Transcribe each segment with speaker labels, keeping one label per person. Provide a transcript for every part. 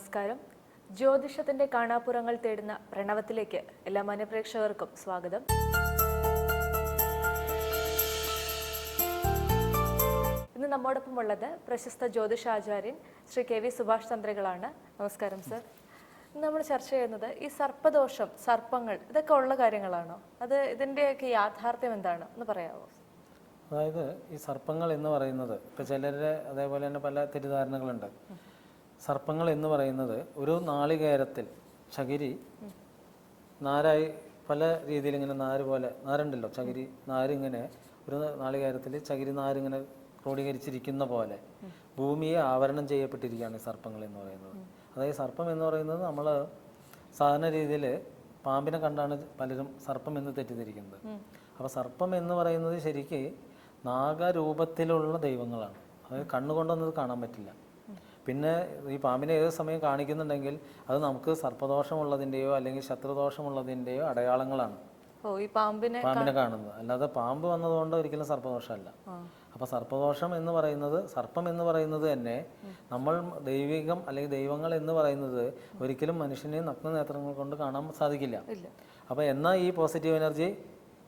Speaker 1: നമസ്കാരം. ജ്യോതിഷത്തിന്റെ കാണാപ്പുറങ്ങൾ തേടുന്ന പ്രണവത്തിലേക്ക് എല്ലാ മനഃപ്രേക്ഷകർക്കും സ്വാഗതം. ഇന്ന് നമ്മോടൊപ്പം ഉള്ളത് പ്രശസ്ത ജ്യോതിഷാചാര്യൻ ശ്രീ കെ വി സുഭാഷ് ചന്ദ്രകളാണ്. നമസ്കാരം സർ. നമ്മൾ ചർച്ച ചെയ്യുന്നത് ഈ സർപ്പദോഷം സർപ്പങ്ങൾ ഇതൊക്കെ ഉള്ള കാര്യങ്ങളാണോ? അത് ഇതിന്റെയൊക്കെ യാഥാർത്ഥ്യം എന്താണ്? എന്ന് പറയാമോ
Speaker 2: അതായത് ഈ സർപ്പങ്ങൾ എന്ന് പറയുന്നത് ഇപ്പം ചിലരുടെ അതേപോലെ തന്നെ പല തെറ്റിദ്ധാരണകളുണ്ട്. സർപ്പങ്ങൾ എന്ന് പറയുന്നത് ഒരു നാളികേരത്തിൽ ചകിരി നാരായി പല രീതിയിൽ ഇങ്ങനെ നാര് പോലെ നാരുണ്ടല്ലോ ചകിരി നാരിങ്ങനെ ഒരു നാളികേരത്തിൽ ചകിരി നാരിങ്ങനെ ക്രോഡീകരിച്ചിരിക്കുന്ന പോലെ ഭൂമിയെ ആവരണം ചെയ്യപ്പെട്ടിരിക്കുകയാണ് ഈ സർപ്പങ്ങൾ എന്ന് പറയുന്നത്. അതായത് സർപ്പം എന്ന് പറയുന്നത് നമ്മൾ സാധാരണ രീതിയിൽ പാമ്പിനെ കണ്ടാണ് പലരും സർപ്പം എന്ന് തെറ്റിദ്ധരിക്കുന്നത്. അപ്പോൾ സർപ്പം എന്ന് പറയുന്നത് ശരിക്ക് നാഗരൂപത്തിലുള്ള ദൈവങ്ങളാണ്. അതായത് കണ്ണുകൊണ്ടൊന്നും കാണാൻ പറ്റില്ല. പിന്നെ ഈ പാമ്പിനെ ഏത് സമയം കാണിക്കുന്നുണ്ടെങ്കിൽ അത് നമുക്ക് സർപ്പദോഷമുള്ളതിന്റെയോ അല്ലെങ്കിൽ ശത്രുദോഷമുള്ളതിന്റെയോ അടയാളങ്ങളാണ്.
Speaker 1: ഓ ഈ പാമ്പിനെ
Speaker 2: പാമ്പിനെ കാണുന്നത്. അല്ലാതെ പാമ്പ് വന്നതുകൊണ്ട് ഒരിക്കലും സർപ്പദോഷമല്ല. അപ്പോൾ സർപ്പദോഷം എന്ന് പറയുന്നത് സർപ്പം എന്ന് പറയുന്നത് തന്നെ നമ്മൾ ദൈവികം അല്ലെങ്കിൽ ദൈവങ്ങൾ എന്ന് പറയുന്നത് ഒരിക്കലും മനുഷ്യനെ നഗ്ന നേത്രങ്ങൾ കൊണ്ട് കാണാൻ സാധിക്കില്ല. അപ്പോൾ എന്നാൽ ഈ പോസിറ്റീവ് എനർജി?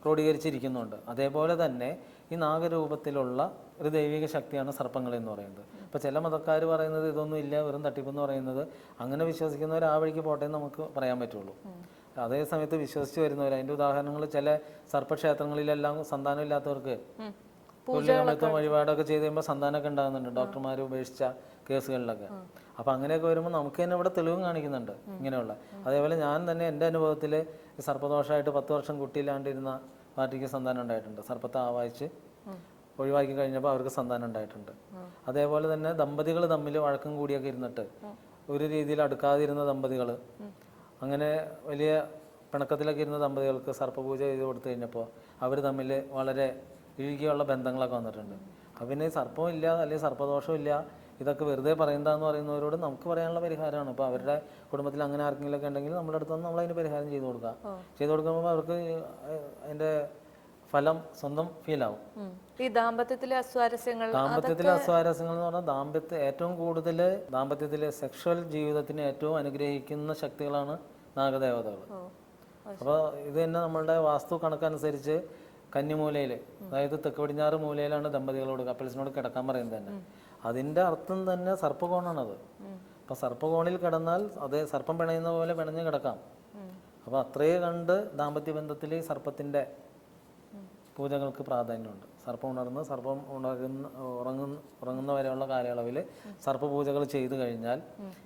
Speaker 2: ക്രോഡീകരിച്ചിരിക്കുന്നുണ്ട്. അതേപോലെ തന്നെ ഈ നാഗരൂപത്തിലുള്ള ഒരു ദൈവിക ശക്തിയാണ് സർപ്പങ്ങൾ എന്ന് പറയുന്നത്. അപ്പോൾ ചില മതക്കാർ പറയുന്നത് ഇതൊന്നും ഇല്ല വെറും തട്ടിപ്പെന്ന് പറയുന്നത്. അങ്ങനെ വിശ്വസിക്കുന്നവർ ആ വഴിക്ക് പോട്ടെ എന്ന് നമുക്ക് പറയാൻ പറ്റുള്ളൂ. അതേ സമയത്ത് വിശ്വസിച്ച് വരുന്നവർ അതിന്റെ ഉദാഹരണങ്ങൾ ചില സർപ്പക്ഷേത്രങ്ങളിലെല്ലാം സന്താനമില്ലാത്തവർക്ക് പുല്ലുകമത്തും വഴിപാടൊക്കെ ചെയ്ത് കഴിയുമ്പോൾ സന്താനമൊക്കെ ഉണ്ടാകുന്നുണ്ട് ഡോക്ടർമാർ ഉപേക്ഷിച്ച കേസുകളിലൊക്കെ. അപ്പം അങ്ങനെയൊക്കെ വരുമ്പോൾ നമുക്ക് തന്നെ ഇവിടെ തെളിവും കാണിക്കുന്നുണ്ട് ഇങ്ങനെയുള്ള. അതേപോലെ ഞാൻ തന്നെ എന്റെ അനുഭവത്തിൽ സർപ്പദോഷമായിട്ട് പത്ത് വർഷം കുട്ടിയില്ലാണ്ടിരുന്ന പാർട്ടിക്ക് സന്താനം ഉണ്ടായിട്ടുണ്ട്. സർപ്പത്തെ ആവാഹിച്ച് ഒഴിവാക്കി കഴിഞ്ഞപ്പോൾ അവർക്ക് സന്താനം ഉണ്ടായിട്ടുണ്ട്. അതേപോലെ തന്നെ ദമ്പതികൾ തമ്മിൽ വഴക്കം കൂടിയൊക്കെ ഇരുന്നിട്ട് ഒരു രീതിയിൽ അടുക്കാതിരുന്ന ദമ്പതികൾ അങ്ങനെ വലിയ പിണക്കത്തിലൊക്കെ ഇരുന്ന ദമ്പതികൾക്ക് സർപ്പപൂജ ചെയ്ത് കൊടുത്തു കഴിഞ്ഞപ്പോൾ അവർ തമ്മിൽ വളരെ ഇഴുകിയുള്ള ബന്ധങ്ങളൊക്കെ വന്നിട്ടുണ്ട്. അപ്പം പിന്നെ ഈ സർപ്പവും ഇല്ല അല്ലെങ്കിൽ സർപ്പദോഷവും ഇല്ല ഇതൊക്കെ വെറുതെ പറയുന്നതെന്ന് പറയുന്നവരോട് നമുക്ക് പറയാനുള്ള പരിഹാരമാണ്. അപ്പോൾ അവരുടെ കുടുംബത്തിൽ അങ്ങനെ ആർക്കെങ്കിലുമൊക്കെ ഉണ്ടെങ്കിൽ നമ്മുടെ അടുത്ത് നമ്മൾ അതിന് പരിഹാരം ചെയ്തു കൊടുക്കുക. ചെയ്തു കൊടുക്കുമ്പോൾ അവർക്ക് അതിന്റെ ഫലം സ്വന്തം ഫീൽ ആവും.
Speaker 1: ഈ ദാമ്പത്യത്തിലെ അസ്വാരസ്യങ്ങൾ
Speaker 2: ദാമ്പത്യത്തിലെ അസ്വാരസ്യങ്ങൾ എന്ന് പറഞ്ഞാൽ ദാമ്പത്യ ഏറ്റവും കൂടുതൽ ദാമ്പത്യത്തിലെ സെക്ഷൽ ജീവിതത്തിന് ഏറ്റവും അനുഗ്രഹിക്കുന്ന ശക്തികളാണ് നാഗദേവതകൾ. അപ്പോൾ ഇത് തന്നെ നമ്മളുടെ വാസ്തു കണക്കനുസരിച്ച് കന്നിമൂലയിൽ അതായത് തെക്ക് പടിഞ്ഞാറ് മൂലയിലാണ് ദമ്പതികളോട് കപ്പിൾസിനോട് കിടക്കാൻ പറയുന്നത് തന്നെ. അതിന്റെ അർത്ഥം തന്നെ സർപ്പകോണാണത്. അപ്പോൾ സർപ്പകോണിൽ കിടന്നാൽ അതേ സർപ്പം പിണയുന്ന പോലെ പിണഞ്ഞ് കിടക്കാം. അപ്പോൾ അത്രയും കണ്ട് ദാമ്പത്യ ബന്ധത്തിൽ സർപ്പത്തിന്റെ സർപ്പത്തിന്റെ പൂജകൾക്ക് പ്രാധാന്യമുണ്ട്. സർപ്പം ഉണർന്ന് സർപ്പം ഉണർന്ന് ഉറങ്ങുന്ന ഉറങ്ങുന്ന വരെയുള്ള കാലയളവിൽ സർപ്പപൂജകൾ ചെയ്തു കഴിഞ്ഞാൽ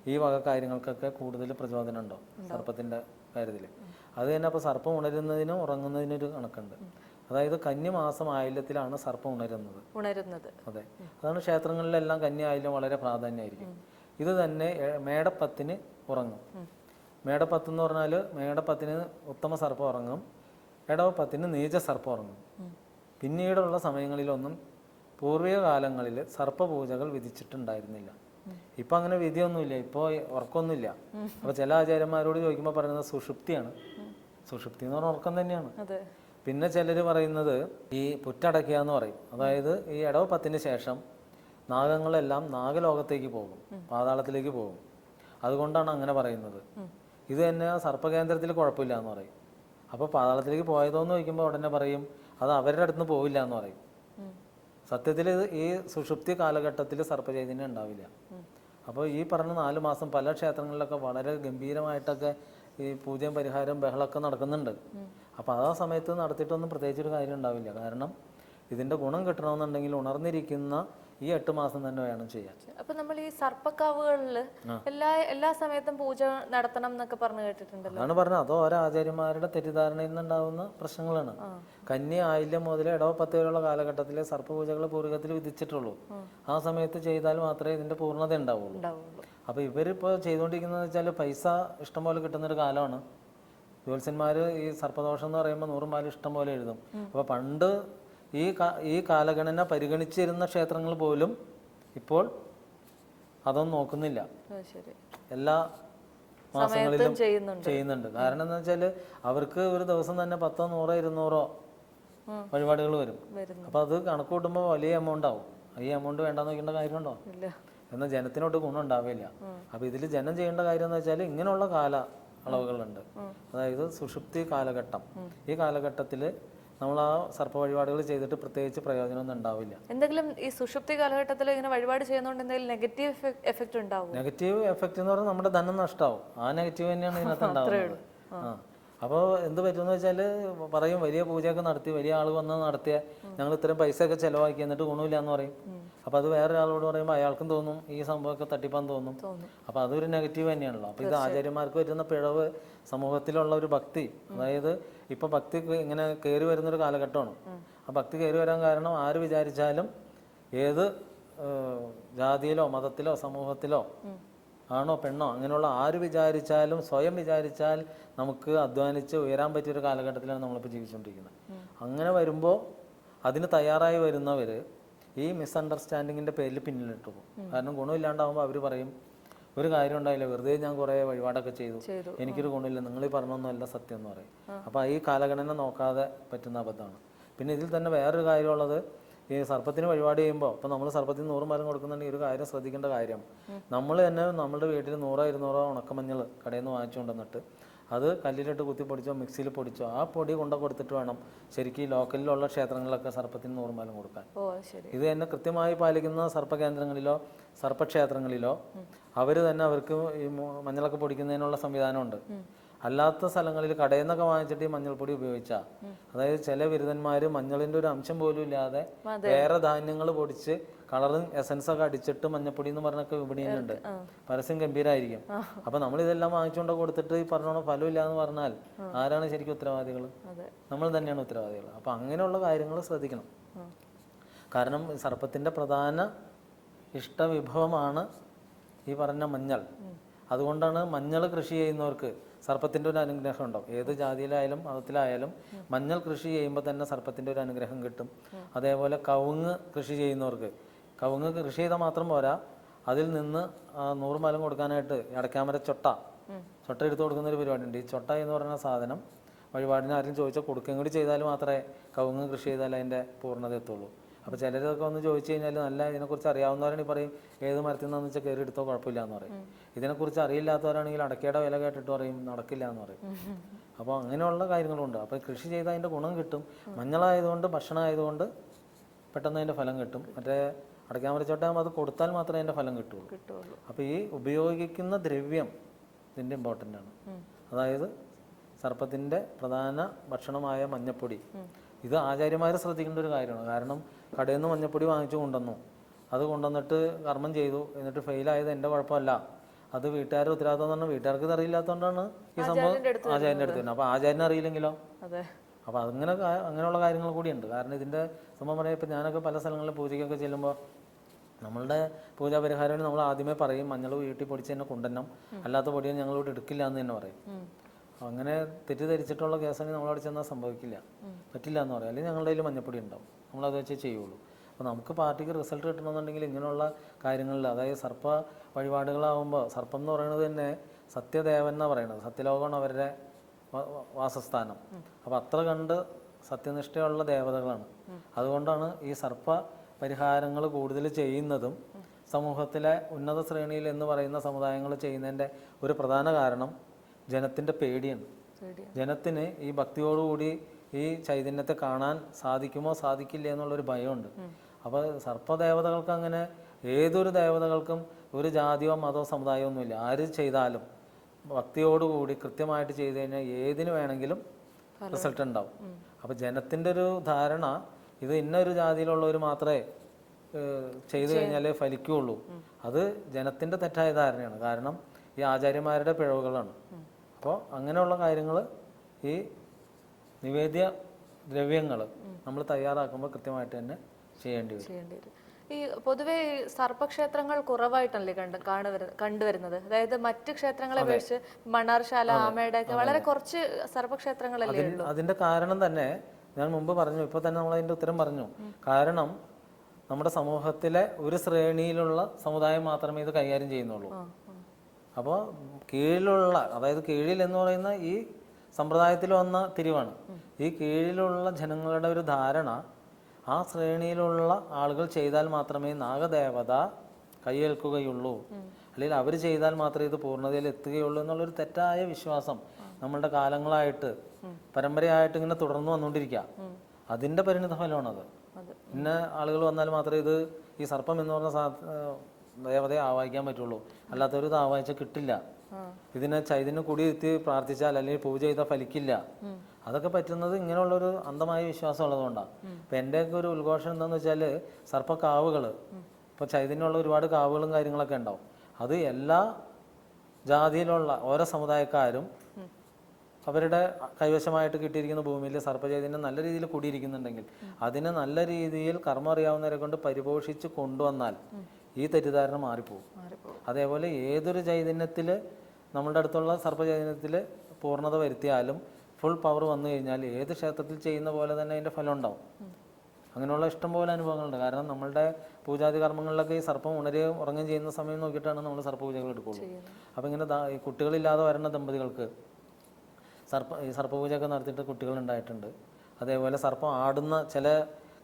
Speaker 2: ഈ വക കാര്യങ്ങൾക്കൊക്കെ കൂടുതൽ പ്രചോദനം ഉണ്ടാവും. സർപ്പത്തിന്റെ കാര്യത്തിൽ? അത് തന്നെ അപ്പോൾ സർപ്പം ഉണരുന്നതിനും ഉറങ്ങുന്നതിനും ഒരു കണക്കുണ്ട്. അതായത് കന്നിമാസം ആയില്യത്തിലാണ് സർപ്പം ഉണരുന്നത്.
Speaker 1: ഉണരുന്നത്.
Speaker 2: അതെ. അതാണ് ക്ഷേത്രങ്ങളിലെല്ലാം കന്നി ആയില്യം വളരെ പ്രാധാന്യമായിരിക്കും ഇത് തന്നെ മേടപ്പത്തിന് ഉറങ്ങും. മേടപ്പത്ത് എന്ന് പറഞ്ഞാൽ മേടപ്പത്തിന് ഉത്തമ സർപ്പം ഉറങ്ങും. ഇടവപ്പത്തിന് നീച സർപ്പം ഉറങ്ങും. പിന്നീടുള്ള സമയങ്ങളിലൊന്നും പൂർവിക കാലങ്ങളിൽ സർപ്പപൂജകൾ വിധിച്ചിട്ടുണ്ടായിരുന്നില്ല. ഇപ്പം അങ്ങനെ വിധിയൊന്നുമില്ല. ഇപ്പോൾ ഉറക്കമൊന്നുമില്ല അപ്പോൾ ചില ആചാര്യന്മാരോട് ചോദിക്കുമ്പോൾ പറയുന്നത് സുഷുപ്തിയാണ്. സുഷുപ്തി എന്ന് പറഞ്ഞാൽ ഉറക്കം തന്നെയാണ്. പിന്നെ ചിലർ പറയുന്നത് ഈ പുറ്റടയ്ക്കുക എന്ന് പറയും. അതായത് ഈ ഇടവ പത്തിന് ശേഷം നാഗങ്ങളെല്ലാം നാഗലോകത്തേക്ക് പോകും പാതാളത്തിലേക്ക് പോകും. അതുകൊണ്ടാണ് അങ്ങനെ പറയുന്നത്. ഇത് തന്നെ സർപ്പകേന്ദ്രത്തിൽ കുഴപ്പമില്ല എന്ന് പറയും. അപ്പോൾ പാതാളത്തിലേക്ക് പോയതോന്ന് ചോദിക്കുമ്പോൾ ഉടനെ പറയും അത് അവരുടെ അടുത്ത് നിന്ന് പോവില്ല എന്ന് പറയും സത്യത്തിൽ ഈ സുഷുപ്തി കാലഘട്ടത്തിൽ സർപ്പചൈതന്യം ഉണ്ടാവില്ല. അപ്പോൾ ഈ പറഞ്ഞ നാല് മാസം പല ക്ഷേത്രങ്ങളിലൊക്കെ വളരെ ഗംഭീരമായിട്ടൊക്കെ ഈ പൂജയും പരിഹാരം ബഹളമൊക്കെ നടക്കുന്നുണ്ട്. അപ്പോൾ ആ സമയത്ത് നടത്തിയിട്ടൊന്നും പ്രത്യേകിച്ചൊരു കാര്യം ഉണ്ടാവില്ല കാരണം ഇതിന്റെ ഗുണം കിട്ടണമെന്നുണ്ടെങ്കിൽ ഉണർന്നിരിക്കുന്ന ഈ എട്ട് മാസം തന്നെ വേണം ചെയ്യാൻ.
Speaker 1: അപ്പൊ നമ്മൾ ഈ സർപ്പക്കാവുകളിൽ എല്ലാ എല്ലാ സമയത്തും പൂജ നടത്തണം എന്നൊക്കെ പറഞ്ഞു കേട്ടിട്ടുണ്ടല്ലോ.
Speaker 2: അതാണ് പറഞ്ഞത്. അത് ഓരോ ആചാര്യന്മാരുടെ തെറ്റിദ്ധാരണയിൽ നിന്നുണ്ടാവുന്ന പ്രശ്നങ്ങളാണ്. കന്യ ആയില്യം മുതൽ ഇടവ പത്ത് വരെയുള്ള കാലഘട്ടത്തിലെ സർപ്പപൂജകൾ പൂർവികത്തിൽ വിധിച്ചിട്ടുള്ളൂ. ആ. സമയത്ത് ചെയ്താൽ മാത്രമേ ഇതിന്റെ പൂർണത ഉണ്ടാവുള്ളൂ. അപ്പൊ ഇവരിപ്പോ ചെയ്തുകൊണ്ടിരിക്കുന്നത് വെച്ചാൽ പൈസ ഇഷ്ടംപോലെ കിട്ടുന്നൊരു കാലമാണ്. ജ്യോത്സ്യന്മാർ ഈ സർപ്പദോഷം എന്ന് പറയുമ്പോൾ നൂറും പാലും ഇഷ്ടം പോലെ എഴുതും. അപ്പോൾ പണ്ട് ഈ ഈ കാലഗണന പരിഗണിച്ചിരുന്ന ക്ഷേത്രങ്ങൾ പോലും ഇപ്പോൾ അതൊന്നും നോക്കുന്നില്ല. എല്ലാ മാസങ്ങളിലും
Speaker 1: ചെയ്യുന്നുണ്ട്.
Speaker 2: കാരണം എന്താ വെച്ചാൽ അവർക്ക് ഒരു ദിവസം തന്നെ പത്തോ നൂറോ ഇരുന്നൂറോ വഴിപാടുകൾ വരും. അപ്പൊ അത് കണക്ക് കൂട്ടുമ്പോൾ വലിയ എമൗണ്ട് ആവും. ഈ എമൗണ്ട് വേണ്ടെന്ന് നോക്കേണ്ട കാര്യമുണ്ടോ? എന്നാൽ ജനത്തിനോട്ട് ഗുണം ഉണ്ടാവില്ല. അപ്പൊ ഇതിൽ ജനം ചെയ്യേണ്ട കാര്യം എന്ന് വെച്ചാൽ ഇങ്ങനെയുള്ള കാല അളവുകളുണ്ട്. അതായത് സുഷുപ്തി കാലഘട്ടം. ഈ കാലഘട്ടത്തിൽ നമ്മൾ ആ സർപ്പ വഴിപാടുകൾ ചെയ്തിട്ട് പ്രത്യേകിച്ച് പ്രയോജനമൊന്നും ഉണ്ടാവില്ല.
Speaker 1: എന്തെങ്കിലും ഈ സുഷുപ്തി കാലഘട്ടത്തിൽ ഇങ്ങനെ വഴിപാട് ചെയ്യുന്നതുകൊണ്ട് എന്തെങ്കിലും നെഗറ്റീവ് എഫക്റ്റ് ഉണ്ടാവും?
Speaker 2: നെഗറ്റീവ് എഫക്റ്റ് എന്ന് പറഞ്ഞാൽ നമ്മുടെ ധനം നഷ്ടമാവും ആ നെഗറ്റീവ് തന്നെയാണ് ഇതിനകത്ത് ഉണ്ടാവുന്നത്. ആ. അപ്പോൾ എന്ത് പറ്റുമെന്ന് വെച്ചാൽ പറയും വലിയ പൂജയൊക്കെ നടത്തി വലിയ ആൾ വന്ന് നടത്തിയ ഞങ്ങൾ ഇത്രയും പൈസ ഒക്കെ ചിലവാക്കി എന്നിട്ട് ഗുണമില്ല എന്ന് പറയും അപ്പോൾ അത് വേറൊരാളോട് പറയുമ്പോൾ അയാൾക്കും തോന്നും ഈ സംഭവമൊക്കെ തട്ടിപ്പാന്ന് തോന്നും. അപ്പോൾ അതൊരു നെഗറ്റീവ് തന്നെയാണല്ലോ. അപ്പോൾ ഇത് ആചാര്യന്മാർക്ക് പറ്റുന്ന പിഴവ് സമൂഹത്തിലുള്ള ഒരു ഭക്തി. അതായത് ഇപ്പോൾ ഭക്തി ഇങ്ങനെ കയറി വരുന്നൊരു കാലഘട്ടമാണ്. ആ ഭക്തി കയറി വരാൻ കാരണം ആര് വിചാരിച്ചാലും ഏത് ജാതിയിലോ മതത്തിലോ സമൂഹത്തിലോ ആണോ പെണ്ണോ അങ്ങനെയുള്ള ആര് വിചാരിച്ചാലും സ്വയം വിചാരിച്ചാൽ നമുക്ക് അധ്വാനിച്ച് ഉയരാൻ പറ്റിയൊരു കാലഘട്ടത്തിലാണ് നമ്മളിപ്പോൾ ജീവിച്ചുകൊണ്ടിരിക്കുന്നത്. അങ്ങനെ വരുമ്പോൾ അതിന് തയ്യാറായി വരുന്നവർ ഈ മിസ്അണ്ടർസ്റ്റാൻഡിങ്ങിന്റെ പേരിൽ പിന്നിലിട്ട് പോകും. കാരണം ഗുണമില്ലാണ്ടാവുമ്പോൾ അവർ പറയും ഒരു കാര്യം ഉണ്ടായില്ല വെറുതെ ഞാൻ കുറേ വഴിപാടൊക്കെ ചെയ്തു.
Speaker 1: ചെയ്തു.
Speaker 2: എനിക്കൊരു ഗുണമില്ല നിങ്ങൾ ഈ പറഞ്ഞൊന്നുമല്ല സത്യം എന്ന് പറയും. അപ്പോൾ ഈ കാലഗണന നോക്കാതെ പറ്റുന്ന അബദ്ധമാണ്. പിന്നെ ഇതിൽ തന്നെ വേറൊരു കാര്യമുള്ളത് ഈ സർപ്പത്തിന് വഴിപാട് ചെയ്യുമ്പോൾ അപ്പം നമ്മൾ സർപ്പത്തിന് നൂറ് മരം കൊടുക്കുന്നുണ്ടെങ്കിൽ ഒരു കാര്യം ശ്രദ്ധിക്കേണ്ട കാര്യം. നമ്മൾ തന്നെ നമ്മുടെ വീട്ടിൽ നൂറോ ഇരുന്നൂറോ ഉണക്കമഞ്ഞൾ കടയിൽ നിന്ന് വാങ്ങിച്ചുകൊണ്ടുവന്നിട്ട് അത് കല്ലിലിട്ട് കുത്തി പൊടിച്ചോ മിക്സിയിൽ പൊടിച്ചോ ആ പൊടി കൊണ്ട കൊടുത്തിട്ട് വേണം ശരിക്കും ഈ ലോക്കലിലുള്ള ക്ഷേത്രങ്ങളിലൊക്കെ സർപ്പത്തിന് നൂറ് മരം കൊടുക്കാൻ. ഇത് തന്നെ കൃത്യമായി പാലിക്കുന്ന സർപ്പകേന്ദ്രങ്ങളിലോ സർപ്പക്ഷേത്രങ്ങളിലോ അവർ തന്നെ അവർക്ക് ഈ മഞ്ഞളൊക്കെ പൊടിക്കുന്നതിനുള്ള സംവിധാനമുണ്ട്. അല്ലാത്ത സ്ഥലങ്ങളിൽ കടയിൽ നിന്നൊക്കെ വാങ്ങിച്ചിട്ട് ഈ മഞ്ഞൾപ്പൊടി ഉപയോഗിച്ച. അതായത് ചില ബിരുദന്മാർ മഞ്ഞളിന്റെ ഒരു അംശം പോലും ഇല്ലാതെ വേറെ ധാന്യങ്ങൾ പൊടിച്ച് കളറും എസൻസ് ഒക്കെ അടിച്ചിട്ട് മഞ്ഞപ്പൊടി എന്ന് പറഞ്ഞൊക്കെ വിപണിയിലുണ്ട്. പരസ്യം ഗംഭീരമായിരിക്കും അപ്പൊ നമ്മൾ ഇതെല്ലാം വാങ്ങിച്ചുകൊണ്ട് കൊടുത്തിട്ട് ഈ പറഞ്ഞോണം ഫലമില്ല എന്ന് പറഞ്ഞാൽ ആരാണ് ശരിക്കും ഉത്തരവാദികൾ? നമ്മൾ തന്നെയാണ് ഉത്തരവാദികൾ. അപ്പൊ അങ്ങനെയുള്ള കാര്യങ്ങൾ ശ്രദ്ധിക്കണം. കാരണം സർപ്പത്തിന്റെ പ്രധാന ഇഷ്ടവിഭവമാണ് ഈ പറഞ്ഞ മഞ്ഞൾ. അതുകൊണ്ടാണ് മഞ്ഞൾ കൃഷി ചെയ്യുന്നവർക്ക് സർപ്പത്തിന്റെ ഒരു അനുഗ്രഹം ഉണ്ടാവും. ഏത് ജാതിയിലായാലും മതത്തിലായാലും മഞ്ഞൾ കൃഷി ചെയ്യുമ്പോൾ തന്നെ സർപ്പത്തിന്റെ ഒരു അനുഗ്രഹം കിട്ടും. അതേപോലെ കവുങ്ങ് കൃഷി ചെയ്യുന്നവർക്ക്. കവുങ്ങ് കൃഷി ചെയ്താൽ മാത്രം പോരാ. അതിൽ നിന്ന് നൂറ് മലം കൊടുക്കാനായിട്ട് ഇടയ്ക്കാമര ചൊട്ട. ചൊട്ട എടുത്ത് കൊടുക്കുന്ന ഒരു പരിപാടിയുണ്ട്. ഈ ചൊട്ട എന്ന് പറയുന്ന സാധനം വഴിപാടിന് ആരും ചോദിച്ചാൽ കൊടുക്കുകയും കൂടി ചെയ്താൽ മാത്രമേ കവുങ്ങ് കൃഷി ചെയ്താൽ അതിന്റെ പൂർണത എത്തുള്ളൂ അപ്പോൾ ചിലരൊക്കെ ഒന്ന് ചോദിച്ചു കഴിഞ്ഞാൽ നല്ല ഇതിനെക്കുറിച്ച് അറിയാവുന്നവരാണ് ഈ പറയും ഏത് മരത്തിൽ നിന്നാന്ന് വെച്ചാൽ കയറി എടുത്തോ കുഴപ്പമില്ല എന്ന് പറയും ഇതിനെക്കുറിച്ച് അറിയില്ലാത്തവരാണെങ്കിൽ അടക്കയുടെ വില കേട്ടിട്ട് പറയും നടക്കില്ല എന്ന് പറയും അപ്പോൾ അങ്ങനെയുള്ള കാര്യങ്ങളുണ്ട്. അപ്പോൾ കൃഷി ചെയ്താൽ അതിന്റെ ഗുണം കിട്ടും. മഞ്ഞളായതുകൊണ്ട് ഭക്ഷണം ആയതുകൊണ്ട് പെട്ടെന്ന് അതിന്റെ ഫലം കിട്ടും. മറ്റേ അടയ്ക്കാൻ വരച്ചോട്ടാകുമ്പോൾ അത് കൊടുത്താൽ മാത്രമേ അതിന്റെ ഫലം കിട്ടുള്ളൂ.
Speaker 1: കിട്ടുള്ളൂ.
Speaker 2: അപ്പോൾ ഈ ഉപയോഗിക്കുന്ന ദ്രവ്യം ഇതിന്റെ ഇമ്പോർട്ടന്റ് ആണ്. അതായത് സർപ്പത്തിന്റെ പ്രധാന ഭക്ഷണമായ മഞ്ഞപ്പൊടി. ഇത് ആചാര്യന്മാർ ശ്രദ്ധിക്കേണ്ട ഒരു കാര്യമാണ്. കാരണം കടയിൽ നിന്ന് മഞ്ഞപ്പൊടി വാങ്ങിച്ചു കൊണ്ടുവന്നു. അത് കൊണ്ടുവന്നിട്ട് കർമ്മം ചെയ്തു. എന്നിട്ട് ഫെയിലായത് എന്റെ കുഴപ്പമല്ല. അത് വീട്ടുകാരുടെ ഉത്തരവാദിത്തം എന്ന് പറഞ്ഞാൽ വീട്ടുകാർക്ക് ഇത് അറിയില്ലാത്തതുകൊണ്ടാണ് ഈ സംഭവം ആചാര്യന്റെ അടുത്ത് തന്നെ അപ്പോൾ ആചാര്യനെ അറിയില്ലെങ്കിലോ? അപ്പോൾ അങ്ങനെ അങ്ങനെയുള്ള കാര്യങ്ങൾ കൂടിയുണ്ട്. കാരണം ഇതിന്റെ സംഭവം പറയാം ഇപ്പം ഞാനൊക്കെ പല സ്ഥലങ്ങളിൽ പൂജയ്ക്കൊക്കെ ചെല്ലുമ്പോൾ നമ്മളുടെ പൂജാ പരിഹാരം നമ്മൾ ആദ്യമേ പറയും മഞ്ഞൾ വീട്ടിൽ പൊടിച്ച് തന്നെ കൊണ്ടുവരണം. അല്ലാത്ത പൊടിയും ഞങ്ങൾ ഇവിടെ എടുക്കില്ല എന്ന് തന്നെ പറയും. അങ്ങനെ തെറ്റിദ്ധരിച്ചിട്ടുള്ള കേസാണെങ്കിൽ നമ്മളവിടെ ചെന്നാൽ സംഭവിക്കില്ല. പറ്റില്ല എന്ന് പറയും. അല്ലെങ്കിൽ ഞങ്ങളുടെ കയ്യിൽ മഞ്ഞപ്പൊടി ഉണ്ടാവും. നമ്മളത് വെച്ചേ ചെയ്യുള്ളൂ. അപ്പോൾ നമുക്ക് പാർട്ടിക്ക് റിസൾട്ട് കിട്ടണമെന്നുണ്ടെങ്കിൽ ഇങ്ങനെയുള്ള കാര്യങ്ങളിൽ അതായത് സർപ്പ വഴിപാടുകളാവുമ്പോൾ സർപ്പം എന്ന് പറയുന്നത് തന്നെ സത്യദേവൻ എന്നാണ് പറയുന്നത്. സത്യലോകമാണ് അവരുടെ വാസസ്ഥാനം. അപ്പോൾ അത്ര കണ്ട് സത്യനിഷ്ഠയുള്ള ദേവതകളാണ്. അതുകൊണ്ടാണ് ഈ സർപ്പ പരിഹാരങ്ങൾ കൂടുതൽ ചെയ്യുന്നതും സമൂഹത്തിലെ ഉന്നത ശ്രേണിയിൽ എന്ന് പറയുന്ന സമുദായങ്ങൾ ചെയ്യുന്നതിന്റെ ഒരു പ്രധാന കാരണം ജനത്തിന്റെ പേടിയാണ്. ജനത്തിന് ഈ ഭക്തിയോടുകൂടി ഈ ചൈതന്യത്തെ കാണാൻ സാധിക്കുമോ സാധിക്കില്ല എന്നുള്ളൊരു ഭയമുണ്ട്. അപ്പോൾ സർപ്പദേവതകൾക്ക് അങ്ങനെ ഏതൊരു ദേവതകൾക്കും ഒരു ജാതിയോ മതോ സമുദായമോ ഒന്നുമില്ല. ആര് ചെയ്താലും ഭക്തിയോടുകൂടി കൃത്യമായിട്ട് ചെയ്തു കഴിഞ്ഞാൽ ഏതിന് വേണമെങ്കിലും റിസൾട്ട് ഉണ്ടാവും. അപ്പോൾ ജനത്തിന്റെ ഒരു ധാരണ ഇത് ഇന്നൊരു ജാതിയിലുള്ളവർ മാത്രമേ ചെയ്തു കഴിഞ്ഞാലേ ഫലിക്കുകയുള്ളൂ അത് ജനത്തിന്റെ തെറ്റായ ധാരണയാണ്. കാരണം ഈ ആചാര്യന്മാരുടെ പിഴവുകളാണ്. അപ്പോൾ അങ്ങനെയുള്ള കാര്യങ്ങൾ ഈ നിവേദ്യ ദ്രവ്യങ്ങൾ നമ്മൾ തയ്യാറാക്കുമ്പോൾ കൃത്യമായിട്ട് തന്നെ ചെയ്യേണ്ടി വരും.
Speaker 1: ചെയ്യേണ്ടി വരും. ഈ പൊതുവെ സർപ്പക്ഷേത്രങ്ങൾ കുറവായിട്ടല്ലേ കണ്ട് കാണുവരുന്നത് കണ്ടുവരുന്നത്? അതായത് മറ്റ് ക്ഷേത്രങ്ങളെ അപേക്ഷിച്ച് മണ്ണാർശാല ആമയുടെ ഒക്കെ വളരെ കുറച്ച് സർപ്പക്ഷേത്രങ്ങളല്ലേ
Speaker 2: ഉള്ളൂ. അതിന്റെ കാരണം തന്നെ ഞാൻ മുമ്പ് പറഞ്ഞു ഇപ്പൊ തന്നെ നമ്മൾ അതിന്റെ ഉത്തരം പറഞ്ഞു. കാരണം നമ്മുടെ സമൂഹത്തിലെ ഒരു ശ്രേണിയിലുള്ള സമുദായം മാത്രമേ ഇത് കൈകാര്യം ചെയ്യുന്നുള്ളൂ. അപ്പോൾ കീഴിലുള്ള അതായത് കീഴിൽ എന്ന് പറയുന്ന ഈ സമ്പ്രദായത്തിൽ വന്ന തിരിവാണ്. ഈ കീഴിലുള്ള ജനങ്ങളുടെ ഒരു ധാരണ ആ ശ്രേണിയിലുള്ള ആളുകൾ ചെയ്താൽ മാത്രമേ നാഗദേവത കൈയേൽക്കുകയുള്ളൂ. അല്ലെങ്കിൽ അവർ ചെയ്താൽ മാത്രമേ ഇത് പൂർണതയിൽ എത്തുകയുള്ളൂ എന്നുള്ളൊരു തെറ്റായ വിശ്വാസം നമ്മളുടെ കാലങ്ങളായിട്ട് പരമ്പരയായിട്ട് ഇങ്ങനെ തുടർന്നു വന്നുകൊണ്ടിരിക്കുക. അതിന്റെ പരിണിത ഫലമാണത്
Speaker 1: പിന്നെ
Speaker 2: ഇന്ന ആളുകൾ വന്നാൽ മാത്രമേ ഇത് ഈ സർപ്പം എന്ന് പറഞ്ഞ സാ ദേവതയെ ആവാഹിക്കാൻ പറ്റുള്ളൂ. അല്ലാത്തവർ ഇത് ആവാഹിച്ചാൽ കിട്ടില്ല. ഇതിനെ ചൈതന്യം കൂടി എത്തി പ്രാർത്ഥിച്ചാൽ അല്ലെങ്കിൽ പൂജ ചെയ്താൽ ഫലിക്കില്ല. അതൊക്കെ പറ്റുന്നത് ഇങ്ങനെയുള്ളൊരു അന്ധമായ വിശ്വാസം ഉള്ളതുകൊണ്ടാണ് ഇപ്പം എന്റെയൊക്കെ ഒരു ഉദ്ഘോഷം എന്താണെന്ന് വെച്ചാൽ സർപ്പക്കാവുകൾ ഇപ്പോൾ ചൈതന്യമുള്ള ഒരുപാട് കാവുകളും കാര്യങ്ങളൊക്കെ ഉണ്ടാവും. അത് എല്ലാ ജാതിയിലുള്ള ഓരോ സമുദായക്കാരും അവരുടെ കൈവശമായിട്ട് കിട്ടിയിരിക്കുന്ന ഭൂമിയിൽ സർപ്പചൈതന്യം നല്ല രീതിയിൽ കൂടിയിരിക്കുന്നുണ്ടെങ്കിൽ അതിനെ നല്ല രീതിയിൽ കർമ്മം അറിയാവുന്നവരെ കൊണ്ട് പരിപോഷിച്ച് കൊണ്ടുവന്നാൽ ഈ തെറ്റിദ്ധാരണ മാറിപ്പോകും. അതേപോലെ ഏതൊരു ചൈതന്യത്തിൽ നമ്മളുടെ അടുത്തുള്ള സർപ്പചൈതന്യത്തിൽ പൂർണത വരുത്തിയാലും ഫുൾ പവർ വന്നു കഴിഞ്ഞാൽ ഏത് ക്ഷേത്രത്തിൽ ചെയ്യുന്ന പോലെ തന്നെ അതിന്റെ ഫലം ഉണ്ടാവും. അങ്ങനെയുള്ള ഇഷ്ടംപോലെ അനുഭവങ്ങളുണ്ട്. കാരണം നമ്മളുടെ പൂജാതി കർമ്മങ്ങളിലൊക്കെ ഈ സർപ്പം ഉണരുകയും ഉറങ്ങുകയും ചെയ്യുന്ന സമയം നോക്കിയിട്ടാണ് നമ്മൾ സർപ്പപൂജകൾ എടുക്കുള്ളൂ അപ്പോൾ ഇങ്ങനെ ഈ കുട്ടികളില്ലാതെ വരുന്ന ദമ്പതികൾക്ക് സർപ്പ ഈ സർപ്പപൂജയൊക്കെ നടത്തിയിട്ട് കുട്ടികൾ ഉണ്ടായിട്ടുണ്ട്. അതേപോലെ സർപ്പം ആടുന്ന ചില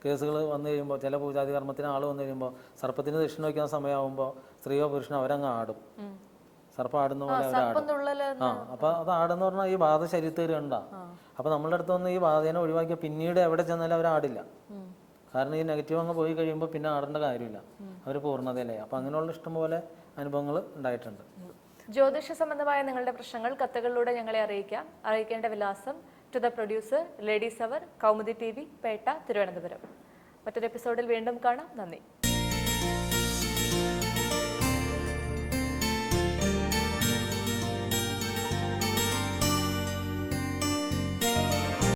Speaker 2: കേസുകൾ വന്നു കഴിയുമ്പോൾ ചില പൂജാതി കർമ്മത്തിന് ആൾ വന്നു കഴിയുമ്പോൾ സർപ്പത്തിന് ദക്ഷിണ വയ്ക്കുന്ന സമയമാകുമ്പോൾ സ്ത്രീയോ പുരുഷനോ അവരങ്ങ് ആടും. സർപ്പം ആടുന്ന പോലെ
Speaker 1: അവരാടും
Speaker 2: ആ അപ്പൊ അത് ആടെന്ന് പറഞ്ഞാൽ ഈ ബാധ ശരീരത്തിൽ ഉണ്ടാ. അപ്പൊ നമ്മളുടെ അടുത്ത് വന്ന് ഈ ബാധേനെ ഒഴിവാക്കിയ പിന്നീട് എവിടെ ചെന്നാലും
Speaker 1: അവരാടില്ല
Speaker 2: കാരണം ഈ നെഗറ്റീവ് അങ്ങ് പോയി കഴിയുമ്പോൾ പിന്നെ ആടേണ്ട കാര്യമില്ല. അവർ പൂർണതയിലായി. അപ്പൊ അങ്ങനെയുള്ള ഇഷ്ടംപോലെ അനുഭവങ്ങൾ ഉണ്ടായിട്ടുണ്ട്.
Speaker 1: ജ്യോതിഷ സംബന്ധമായ നിങ്ങളുടെ പ്രശ്നങ്ങൾ കത്തുകളിലൂടെ ഞങ്ങളെ അറിയിക്കാം. അറിയിക്കേണ്ട വിലാസം to the producer ladies hour Kaumudi T V Petta Thiruvananthapuram മറ്റൊരു എപ്പിസോഡിൽ വീണ്ടും കാണാം. നന്ദി.